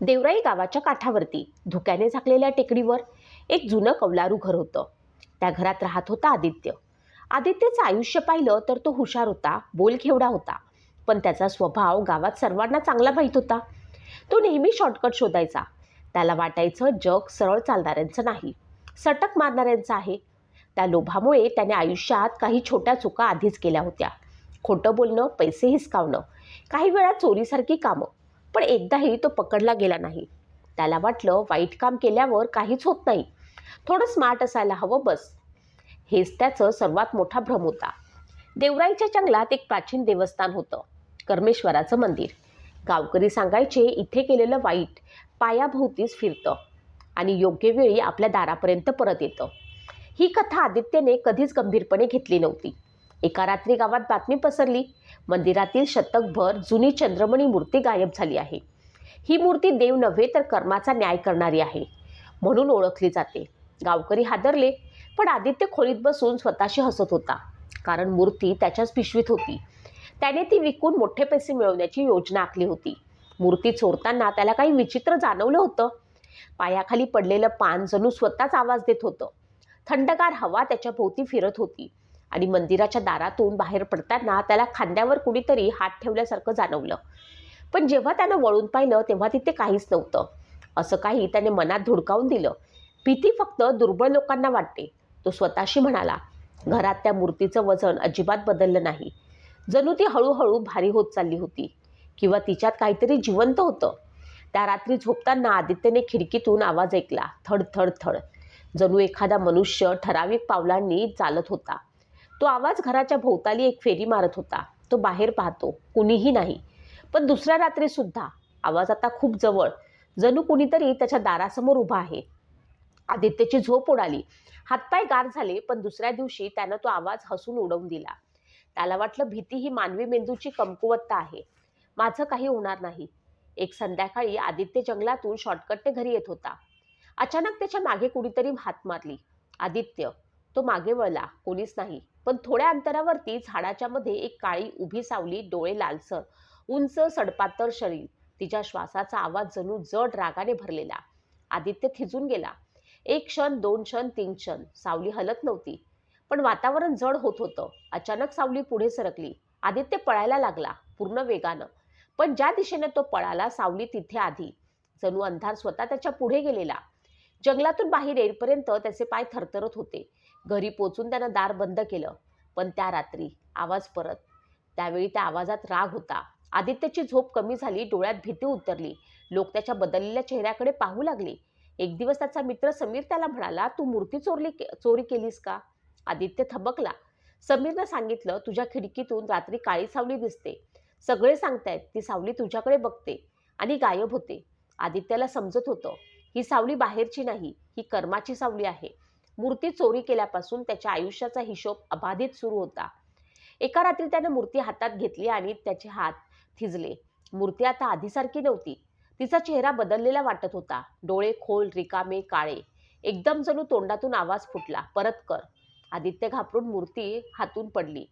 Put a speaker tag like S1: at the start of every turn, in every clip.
S1: देवराई गावाच्या काठावरती धुक्याने झाकलेल्या टेकडीवर एक जुनं कौलारू घर होतं. त्या घरात राहत होता आदित्य. आदित्यचं आयुष्य पाहिलं तर तो हुशार होता बोलखेवडा होता. पण त्याचा स्वभाव गावात सर्वांना चांगला माहीत होता. तो नेहमी शॉर्टकट शोधायचा. त्याला वाटायचं जग सरळ चालणाऱ्यांचं नाही सटक मारणाऱ्यांचं आहे. त्या लोभामुळे त्याने आयुष्यात काही छोट्या चुका आधीच केल्या होत्या. खोटं बोलणं पैसे हिसकावणं काही वेळा चोरीसारखी कामं. पण एकदाही तो पकडला गेला नाही. त्याला वाटलं वाईट काम केल्यावर काहीच होत नाही. थोडं स्मार्ट असायला हवं बस. हेच त्याचं सर्वात मोठा भ्रम होता. देवराईच्या जंगलात एक प्राचीन देवस्थान होतं कर्मेश्वराचं मंदिर. गावकरी सांगायचे इथे केलेलं वाईट पायाभोवतीच फिरतं आणि योग्य वेळी आपल्या दारापर्यंत परत येतं. ही कथा आदित्यने कधीच गंभीरपणे घेतली नव्हती. एका रात्री गावात बातमी पसरली. मंदिरातील शतकभर जुनी चंद्रमणी मूर्ती गायब झाली आहे. ही मूर्ती देव नव्हे तर कर्माचा न्याय करणारी आहे म्हणून ओळखली जाते. गावकरी हादरले पण आदित्य खोलीत बसून स्वतःशी हसत होता कारण मूर्ती त्याच्याच पिशवीत होती. त्याने ती विकून मोठे पैसे मिळवण्याची योजना आखली होती. मूर्ती चोरताना त्याला काही विचित्र जाणवलं होतं. पायाखाली पडलेलं पान जणू स्वतःच आवाज देत होतं. थंडगार हवा त्याच्या भोवती फिरत होती. आणि मंदिराच्या दारातून बाहेर पडताना त्याला खांद्यावर कुणीतरी हात ठेवल्यासारखं जाणवलं. पण जेव्हा त्यानं वळून पाहिलं तेव्हा तिथे काहीच नव्हतं. असं काही त्याने मनात धुडकावून दिलं. भीती फक्त दुर्बळ लोकांना वाटते. तो स्वतःशी म्हणाला घरात त्या मूर्तीचं वजन अजिबात बदललं नाही. जणू ती हळूहळू भारी होत चालली होती. किंवा तिच्यात काहीतरी जिवंत होतं. त्या रात्री झोपताना आदित्यने खिडकीतून आवाज ऐकला थड थड थड. जणू एखादा मनुष्य ठराविक पावलांनी चालत होता. तो आवाज घराच्या भोवताली एक फेरी मारत होता. तो बाहेर पाहतो. कुणीही नाही. पण दुसऱ्या रात्री सुद्धा. आवाज आता खूप जवळ. जणू कुणीतरी त्याच्या दारासमोर उभा आहे. आदित्यची झोप उडाली. हातपाय गार झाले पण दुसऱ्या दिवशी त्यानं तो आवाज हसून उडवून दिला. त्याला वाटलं भीती ही मानवी मेंदूची कमकुवत्ता आहे. माझं काही होणार नाही. एक संध्याकाळी आदित्य जंगलातून शॉर्टकटने घरी येत होता. अचानक त्याच्यामागे कुणीतरी हात मारली. आदित्य तो मागे वळला. कोणीच नाही. पण थोड्या अंतरावरती झाडाच्या मध्ये एक काळी उभी सावली डोळे लालसर उंच सडपातर शरीर. तिच्या श्वासाचा आवाज जणू जड रागाने भरलेला. आदित्य थिजून गेला. एक क्षण दोन क्षण तीन क्षण. सावली हलत नव्हती. पण वातावरण जड होत होतं. अचानक सावली पुढे सरकली. आदित्य पळायला लागला पूर्ण वेगानं. पण ज्या दिशेने तो पळाला सावली तिथे आधी. जणू अंधार स्वतः त्याच्या पुढे गेलेला. जंगलातून बाहेर येईपर्यंत त्याचे पाय थरथरत होते. घरी पोचून त्यानं दार बंद केलं. पण त्या रात्री आवाज परत. त्यावेळी त्या आवाजात राग होता. आदित्यची झोप कमी झाली डोळ्यात भीती उतरली. लोक त्याच्या बदललेल्या चेहऱ्याकडे पाहू लागले. एक दिवस त्याचा मित्र समीर त्याला म्हणाला तू मूर्ती चोरली के चोरी केलीस का? आदित्य थबकला. समीरनं सांगितलं तुझ्या खिडकीतून रात्री काळी सावली दिसते. सगळे सांगतायत ती सावली तुझ्याकडे बघते आणि गायब होते. आदित्याला समजत होतं ही सावली बाहेरची नाही ही कर्माची सावली आहे. मूर्ती चोरी केल्यापासून त्याच्या आयुष्याचा हिशोब अबाधित सुरू होता. एका रात्री त्याने मूर्ती हातात घेतली आणि त्याचे हात थिजले. मूर्ती आता आधीसारखी नव्हती. तिचा चेहरा बदललेला वाटत होता. डोळे खोल रिकामे काळे. एकदम जणू तोंडातून आवाज फुटला. परत कर. आदित्य घाबरून मूर्ती हातून पडली.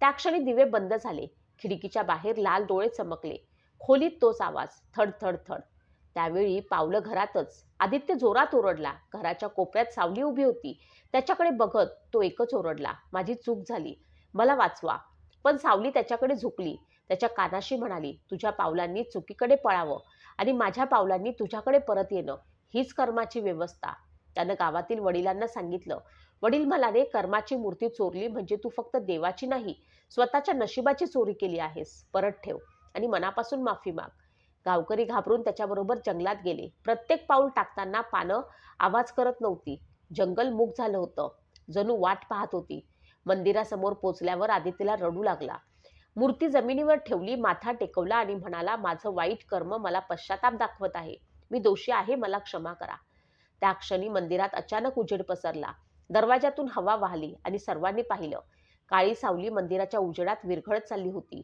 S1: त्या क्षणी दिवे बंद झाले. खिडकीच्या बाहेर लाल डोळे चमकले. खोलीत तोच आवाज. थड थड थड. त्यावेळी पावलं घरातच. आदित्य जोरात ओरडला. घराच्या कोपऱ्यात सावली उभी होती. त्याच्याकडे बघत तो एकच ओरडला. माझी चूक झाली. मला वाचवा. पण सावली त्याच्याकडे झुकली. त्याच्या कानाशी म्हणाली तुझ्या पावलांनी चुकीकडे पळावं आणि माझ्या पावलांनी तुझ्याकडे परत येणं. हीच कर्माची व्यवस्था. त्यानं गावातील वडिलांना सांगितलं वडील म्हणाले कर्माची मूर्ती चोरली म्हणजे तू फक्त देवाची नाही स्वतःच्या नशिबाची चोरी केली आहेस. परत ठेव आणि मनापासून माफी माग. गावकरी घाबरून त्याच्याबरोबर जंगलात गेले. प्रत्येक पाऊल टाकताना पानं आवाज करत नव्हती. जंगल मूक झालं होतं. जणू वाट पाहत होती. मंदिरासमोर पोचल्यावर आदित्यला रडू लागला. मूर्ती जमिनीवर ठेवली माथा टेकवला आणि म्हणाला माझं वाईट कर्म मला पश्चाताप दाखवत आहे. मी दोषी आहे मला क्षमा करा. त्या क्षणी मंदिरात अचानक उजेड पसरला. दरवाजातून हवा वाहली आणि सर्वांनी पाहिलं काळी सावली मंदिराच्या उजेडात विरघळत चालली होती.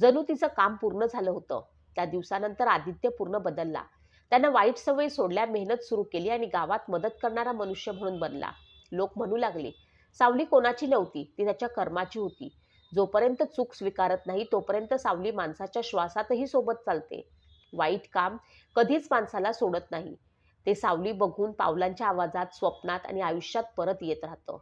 S1: जणू तिचं काम पूर्ण झालं होतं. त्या दिवसानंतर आदित्य पूर्ण बदलला. त्यानं वाईट सवयी सोडल्या मेहनत सुरू केली आणि गावात मदत करणारा मनुष्य म्हणून बनला. लोक म्हणू लागले सावली कोणाची नव्हती? ती त्याच्या कर्माची होती. जोपर्यंत चूक स्वीकारत नाही तोपर्यंत सावली माणसाच्या श्वासातही सोबत चालते. वाईट काम कधीच माणसाला सोडत नाही. ते सावली बघून पावलांच्या आवाजात स्वप्नात आणि आयुष्यात परत येत राहतं.